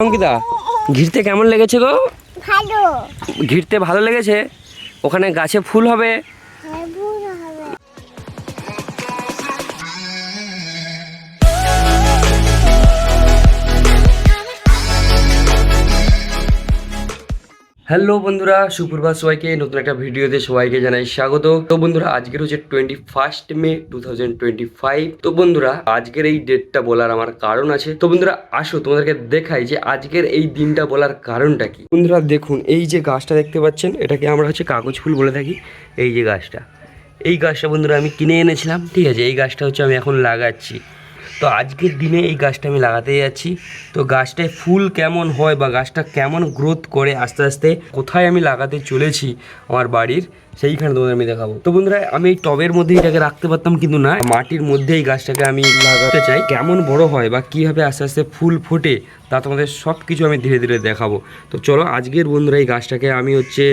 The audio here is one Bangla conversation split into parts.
অঙ্কিতা ঘিরতে কেমন লেগেছে গো? ভালো। ঘিরতে ভালো লেগেছে? ওখানে গাছে ফুল হবে? হ্যালো বন্ধুরা, সুপ্রভাত সবাইকে নতুন একটা ভিডিওতে সবাইকে জানাই স্বাগত। তো বন্ধুরা, আজকের হচ্ছে twenty first May two thousand twenty five তো বন্ধুরা, আজকের এই ডেটটা বলার আমার কারণ আছে। তো বন্ধুরা, আসো তোমাদেরকে দেখাই যে আজকের এই দিনটা বলার কারণটা কি। বন্ধুরা, দেখুন, এই যে গাছটা দেখতে পাচ্ছেন, এটাকে আমরা হচ্ছে কাগজ ফুল বলে থাকি। এই যে গাছটা, এই গাছটা বন্ধুরা আমি কিনে এনেছিলাম, ঠিক আছে? এই গাছটা হচ্ছে আমি এখন লাগাচ্ছি। তো আজকের দিনে এই গাছটা আমি লাগাতে যাচ্ছি। তো গাছটায় ফুল কেমন হয় বা গাছটা কেমন গ্রোথ করে আস্তে আস্তে কোথায় আমি লাগাতে চলেছি আমার বাড়ির সেইখানে তোমাদের আমি দেখাবো। তো বন্ধুরা, আমি এই টবের মধ্যে এটাকে রাখতে পারতাম কিন্তু না। মাটির মধ্যে এই গাছটাকে আমি লাগাতে চাই। কেমন বড় হয় বা কীভাবে আস্তে আস্তে ফুল ফোটে, তা তোমাদের সব কিছু আমি ধীরে ধীরে দেখাবো। তো চলো, আজকের বন্ধুরা এই গাছটাকে আমি হচ্ছে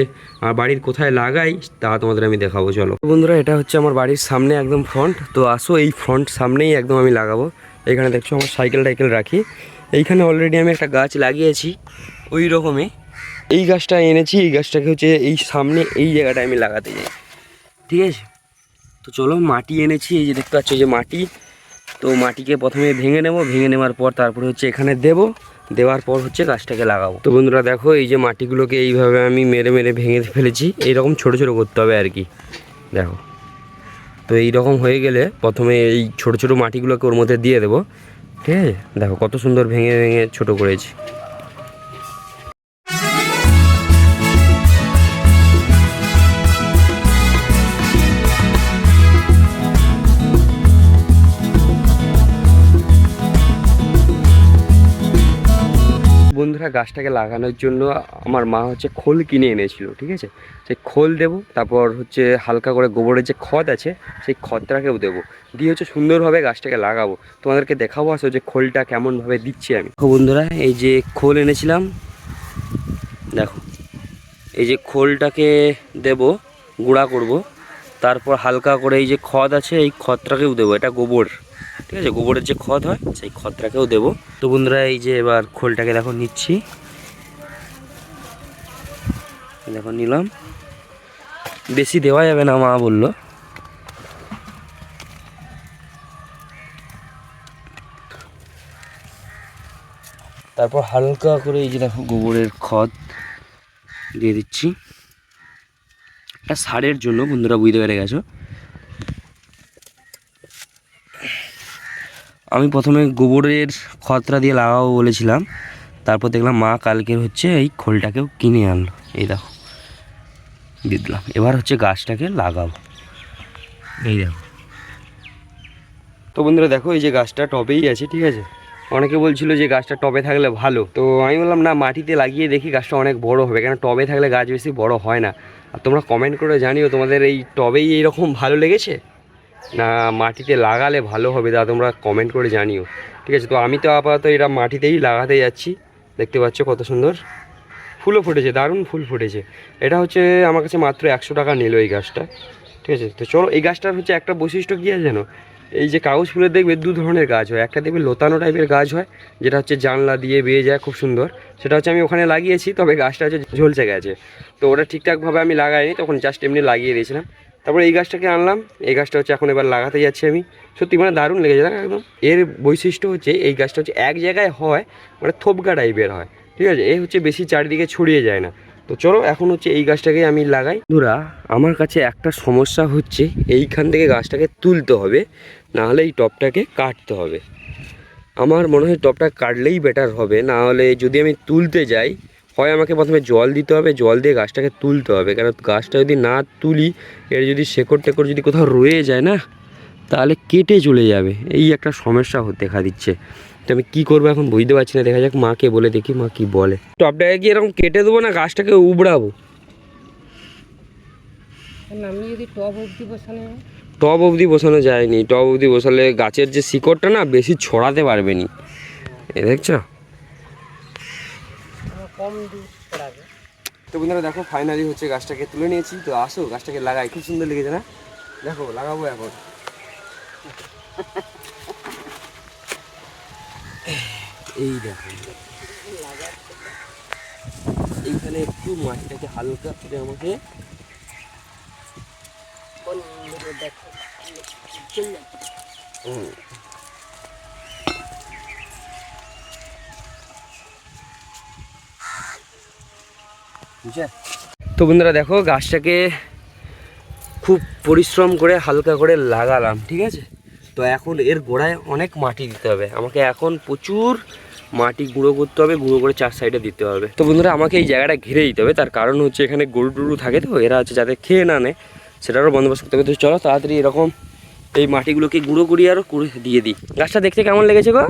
বাড়ির কোথায় লাগাই, তা তোমাদের আমি দেখাবো, চলো। বন্ধুরা, এটা হচ্ছে আমার বাড়ির সামনে একদম ফ্রন্ট তো আসো, এই ফ্রন্ট সামনেই একদম আমি লাগাবো। এখানে দেখছ, আমার সাইকেল টাইকেল রাখি। এইখানে অলরেডি আমি একটা গাছ লাগিয়েছি, ওই রকমই। এই গাছটা এনেছি, এই গাছটাকে হচ্ছে এই সামনে এই জায়গাটায় আমি লাগাতে যাই ঠিক আছে? তো চলো মাটি এনেছি, এই যে দেখতে পাচ্ছ যে মাটি। তো মাটিকে প্রথমে ভেঙে নেব, ভেঙে নেওয়ার পর তারপরে হচ্ছে এখানে দেব। দেওয়ার পর হচ্ছে গাছটাকে লাগাবো। তো বন্ধুরা দেখো, এই যে মাটিগুলোকে এইভাবে আমি মেরে মেরে ভেঙে ফেলেছি। এইরকম ছোট ছোট করতে হবে আর কি। দেখো। তো এই রকম হয়ে গেলে প্রথমে এই ছোট ছোট মাটিগুলোকে ওর মধ্যে দিয়ে দেবো। ঠিক আছে? দেখো কত সুন্দর ভেঙে ভেঙে ছোট করেছি। বন্ধুরা গাছটাকে লাগানোর জন্য আমার মা হচ্ছে খোল কিনে এনেছিল, ঠিক আছে? সেই খোল দেবো, তারপর হচ্ছে হালকা করে গোবরের যে খত আছে, সেই খতটাকেও দেবো। দিয়ে হচ্ছে সুন্দরভাবে গাছটাকে লাগাবো। তোমাদেরকে দেখাবো আসো যে খোলটা কেমনভাবে দিচ্ছি আমি। বন্ধুরা, এই যে খোল এনেছিলাম, দেখো, এই যে খোলটাকে দেব, গুঁড়া করব, তারপর হালকা করে এই যে খদ আছে, এই খদটাকেও দেবো, এটা গোবর। ঠিক আছে, গোবরের যে খদ হয়, সেই খদটাকেও দেবো। তো বন্ধুরা, এই যে এবার খোলটাকে দেখো নিচ্ছি। দেখো নিলাম। বেশি দেওয়া যাবে না, মা বলল। তারপর হালকা করে এই যে দেখো গোবরের খদ দিয়ে দিচ্ছি। এটা সারের জন্য, বন্ধুরা বুঝতে পেরে গেছো? আমি প্রথমে গোবরের খতরা দিয়ে লাগাবো বলেছিলাম। তারপর দেখলাম মা কালকে হচ্ছে এই খোলটাকেও কিনে আনলো। এই দেখো দিলাম। এবার হচ্ছে গাছটাকে লাগাবো। এই দেখো। তো বন্ধুরা দেখো, এই যে গাছটা টবেই আছে, ঠিক আছে? অনেকে বলছিল যে গাছটা টবে থাকলে ভালো। তো আমি বললাম, না, মাটিতে লাগিয়ে দেখি গাছটা অনেক বড় হবে, কেন টবে থাকলে গাছ বেশি বড় হয় না? আর তোমরা কমেন্ট করে জানিও, তোমাদের এই টবেই এইরকম ভালো লেগেছে? না, মাটিতে লাগালে ভালো হবে তা তোমরা কমেন্ট করে জানিও। ঠিক আছে, তো আমি তো আপাতত এটা মাটিতেই লাগাতে যাচ্ছি। দেখতে পাচ্ছ কত সুন্দর। ফুলও ফুটেছে, দারুণ ফুল ফুটেছে। এটা হচ্ছে আমার কাছে মাত্র একশো টাকা নিল এই গাছটা। ঠিক আছে, তো চলো, এই গাছটার হচ্ছে একটা বৈশিষ্ট্য কী আছে জানো? এই যে কাগজ ফুলের দেখবে দু ধরনের গাছ হয়। একটা দেখবে লোতানো টাইপের গাছ হয়, যেটা হচ্ছে জানলা দিয়ে বেয়ে যায়, খুব সুন্দর। সেটা হচ্ছে আমি ওখানে লাগিয়েছি, তবে গাছটা হচ্ছে ঝলসে গেছে। তো ওটা ঠিকঠাকভাবে আমি লাগাইনি, তখন জাস্ট এমনি লাগিয়ে দিয়েছিলাম। তারপরে এই গাছটাকে আনলাম, এই গাছটা হচ্ছে এখন এবার লাগাতে যাচ্ছি আমি। সত্যি মানে দারুণ লেগেছে দেখ একদম। এর বৈশিষ্ট্য হচ্ছে এই গাছটা হচ্ছে এক জায়গায় হয় মানে থোপকা টাইপের হয়, ঠিক আছে? এই হচ্ছে বেশি চারিদিকে ছড়িয়ে যায় না। তো চলো এখন হচ্ছে এই গাছটাকে আমি লাগাই। ধুরা আমার কাছে একটা সমস্যা হচ্ছে, এইখান থেকে গাছটাকে তুলতে হবে না হলে এই টপটাকে কাটতে হবে। আমার মনে হয় টপটা কাটলেই বেটার হবে না হলে যদি আমি তুলতে যাই হয় আমাকে প্রথমে জল দিতে হবে জল দিয়ে গাছটাকে তুলতে হবে। কেন গাছটা যদি না তুলি এর যদি শেকড় টেকড় যদি কোথাও রয়ে যায় না তাহলে কেটে চলে যাবে। এই একটা সমস্যা দেখা দিচ্ছে। তো আমি কী করব এখন বুঝতে পারছি না। দেখা যাক মাকে বলে দেখি মা কি বলে। টপটাকে কি এরকম কেটে দেবো না গাছটাকে উবড়াবো? আমি যদি টব অবধি বসানো টব অবধি বসানো যায়নি। টব অবধি বসালে গাছের যে শিকড়টা না বেশি ছড়াতে পারবে নি। এ দেখছ? কম পড়াবে তো বন্ধুরা দেখো ফাইনালি হচ্ছে গাছটাকে তুলে নিয়েছি। তো আসো গাছটাকে লাগাই। খুব সুন্দর লেগেছে না? দেখো লাগাবো এখন। এই দেখো। এইখানে একটু মাটিটাকে হালকা করে আমাকে হুম। তো বন্ধুরা দেখো গাছটাকে খুব পরিশ্রম করে হালকা করে লাগালাম ঠিক আছে? তো এখন এর গোড়ায় অনেক মাটি দিতে হবে। আমাকে এখন প্রচুর মাটি গুঁড়ো করতে হবে গুঁড়ো করে চার সাইডে দিতে হবে। তো বন্ধুরা আমাকে এই জায়গাটা ঘিরে দিতে হবে। তার কারণ হচ্ছে এখানে গরু টরু থাকে তো এরা হচ্ছে যাতে খেয়ে না নেয় সেটারও বন্দোবস্ত করতে হবে। তো চলো তাড়াতাড়ি এরকম এই মাটিগুলোকে গুঁড়ো করি আরও করে দিয়ে দিই। গাছটা দেখতে কেমন লেগেছে গো?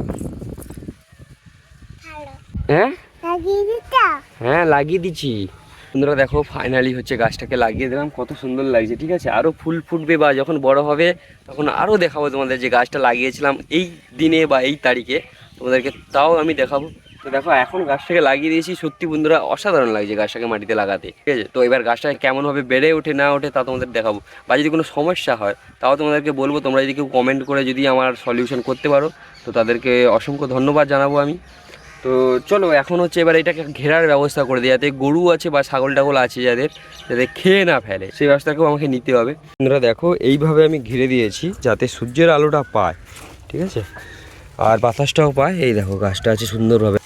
হ্যাঁ? হ্যাঁ লাগিয়ে দিচ্ছি। বন্ধুরা দেখো ফাইনালি হচ্ছে গাছটাকে লাগিয়ে দিলাম। কত সুন্দর লাগছে, ঠিক আছে? আরও ফুল ফুটবে বা যখন বড় হবে, তখন আরও দেখাবো তোমাদের যে গাছটা লাগিয়েছিলাম এই দিনে বা এই তারিখে। তোমাদেরকে তাও আমি দেখাবো। তো দেখো, এখন গাছটাকে লাগিয়ে দিয়েছি। সত্যি বন্ধুরা, অসাধারণ লাগছে গাছটাকে মাটিতে লাগাতে, ঠিক আছে? তো এবার গাছটা কেমনভাবে বেড়ে ওঠে, না ওঠে, তা তোমাদের দেখাবো। বা যদি কোনো সমস্যা হয়, তাও তোমাদেরকে বলব। তোমরা যদি কেউ কমেন্ট করে যদি আমার সলিউশন করতে পারো, তো তাদেরকে অসংখ্য ধন্যবাদ জানাব আমি। তো চলো এখন হচ্ছে এবার এটাকে ঘেরার ব্যবস্থা করে দিই যাতে গরু আছে বা ছাগল টাগল আছে যাদের যাতে খেয়ে না ফেলে। সেই ব্যবস্থাকেও আমাকে নিতে হবে। বন্ধুরা দেখো এইভাবে আমি ঘিরে দিয়েছি যাতে সূর্যের আলোটা পায় ঠিক আছে? আর বাতাসটাও পায়। এই দেখো গাছটা আছে সুন্দরভাবে।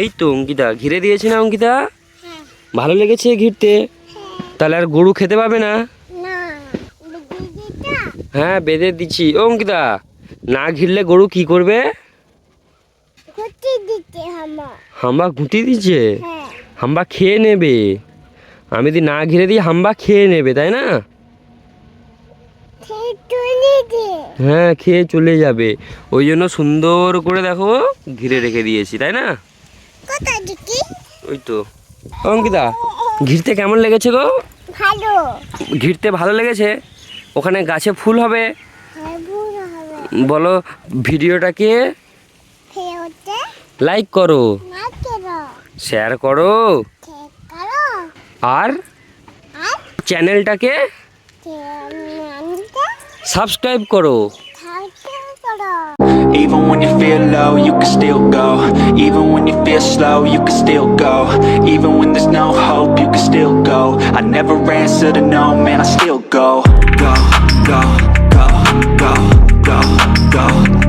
এই তো অঙ্কিতা ঘিরে দিয়েছি না অঙ্কিতা? হ্যাঁ। ভালো লেগেছে ঘিরতে? তাহলে আর গরু খেতে পাবে না? হ্যাঁ বেঁধে দিচ্ছি। ও অঙ্কিতা না ঘিরলে গরু কি করবে? হাম্বা ঘুঁটি দিচ্ছে হ্যাঁ। হাম্বা খেয়ে নেবে। আমি যদি না ঘিরে দিই হাম্বা খেয়ে নেবে তাই না? হ্যাঁ খেয়ে চলে যাবে। ওই জন্য সুন্দর করে দেখো ঘিরে রেখে দিয়েছি তাই না? ওই তো। অঙ্কিতা ঘিরতে কেমন লেগেছে গো? ভালো। ঘিরতে ভালো লেগেছে? ওখানে গাছে ফুল হবে? হ্যাঁ বলো ভিডিওটাকে লাইক করো শেয়ার করো আর চ্যানেলটাকে সাবস্ক্রাইব করো করো Even when you feel low, you can still go. Even when you feel slow, you can still go. Even when there's no hope, you can still go. I never answer to no, man, I still go. Go, go, go, go, go, go.